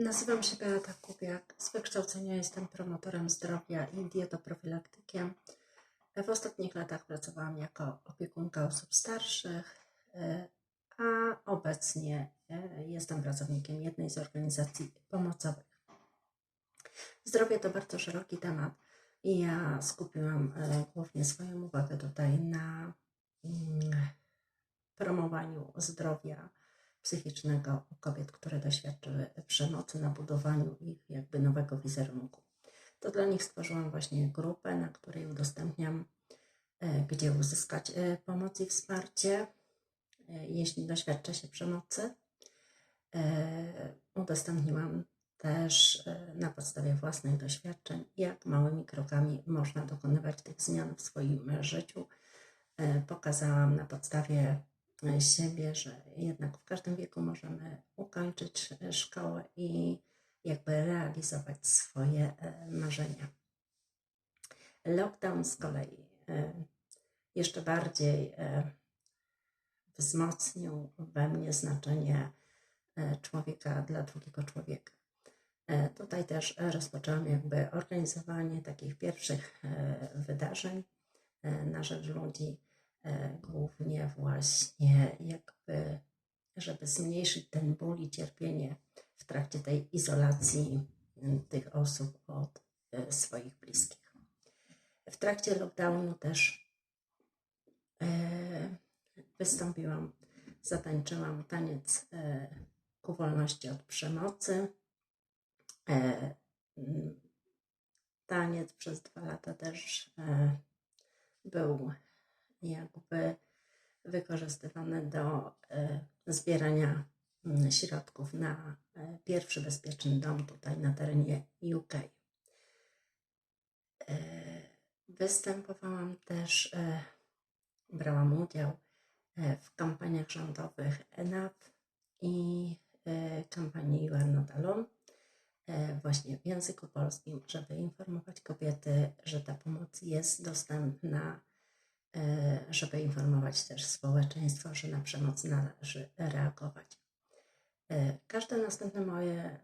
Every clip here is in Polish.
Nazywam się Beata Kubiak. Z wykształcenia jestem promotorem zdrowia i dietoprofilaktykiem. W ostatnich latach pracowałam jako opiekunka osób starszych, e, a obecnie e, jestem pracownikiem jednej z organizacji pomocowych. Zdrowie to bardzo szeroki temat i ja skupiłam e, głównie swoją uwagę tutaj na mm, promowaniu zdrowia psychicznego kobiet, które doświadczyły przemocy, na budowaniu ich jakby nowego wizerunku. To dla nich stworzyłam właśnie grupę, na której udostępniam, e, gdzie uzyskać e, pomoc i wsparcie, e, jeśli doświadcza się przemocy. Udostępniłam też na podstawie własnych doświadczeń, jak małymi krokami można dokonywać tych zmian w swoim życiu. Pokazałam na podstawie siebie, że jednak w każdym wieku możemy ukończyć szkołę i jakby realizować swoje e, marzenia. Lockdown z kolei e, jeszcze bardziej e, wzmocnił we mnie znaczenie człowieka dla drugiego człowieka. Tutaj też rozpoczęłam jakby organizowanie takich pierwszych wydarzeń na rzecz ludzi, E, głównie właśnie jakby, żeby zmniejszyć ten ból i cierpienie w trakcie tej izolacji tych osób od e, swoich bliskich. W trakcie lockdownu też e, wystąpiłam, zatańczyłam taniec ku wolności od przemocy. Taniec przez dwa lata też był jakby wykorzystywane do e, zbierania mm, środków na e, pierwszy bezpieczny dom tutaj na terenie UK. E, występowałam też, brałam udział w kampaniach rządowych ENAP i kampanii You Are Not Alone, właśnie w języku polskim, żeby informować kobiety, że ta pomoc jest dostępna żeby informować też społeczeństwo, że na przemoc należy reagować. E, każde następne moje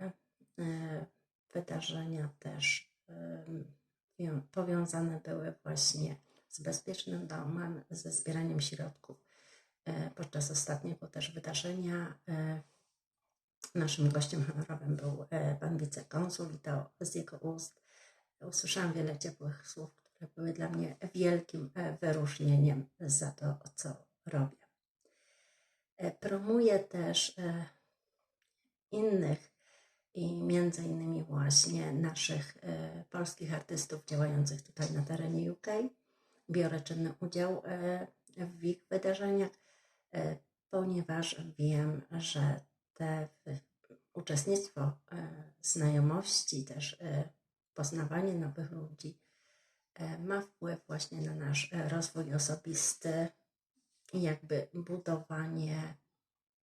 e, wydarzenia też powiązane były właśnie z bezpiecznym domem, ze zbieraniem środków. Podczas ostatniego też wydarzenia naszym gościem honorowym był pan wicekonsul i to z jego ust usłyszałam wiele ciepłych słów, które były dla mnie wielkim e, wyróżnieniem za to, co robię. E, promuję też e, innych i między innymi właśnie naszych polskich artystów działających tutaj na terenie UK. Biorę czynny udział w ich wydarzeniach, ponieważ wiem, że te uczestnictwo, znajomości, też poznawanie nowych ludzi ma wpływ właśnie na nasz e, rozwój osobisty i jakby budowanie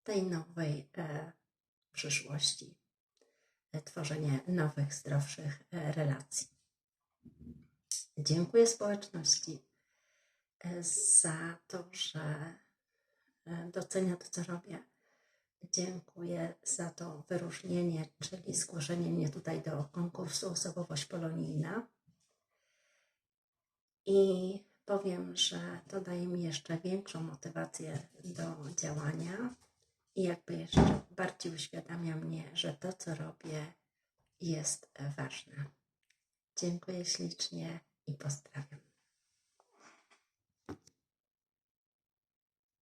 tej nowej e, przyszłości, tworzenie nowych, zdrowszych relacji. Dziękuję społeczności za to, że docenia to, co robię. Dziękuję za to wyróżnienie, czyli zgłoszenie mnie tutaj do konkursu Osobowość Polonijna. I powiem, że to daje mi jeszcze większą motywację do działania i jakby jeszcze bardziej uświadamia mnie, że to, co robię, jest ważne. Dziękuję ślicznie i pozdrawiam.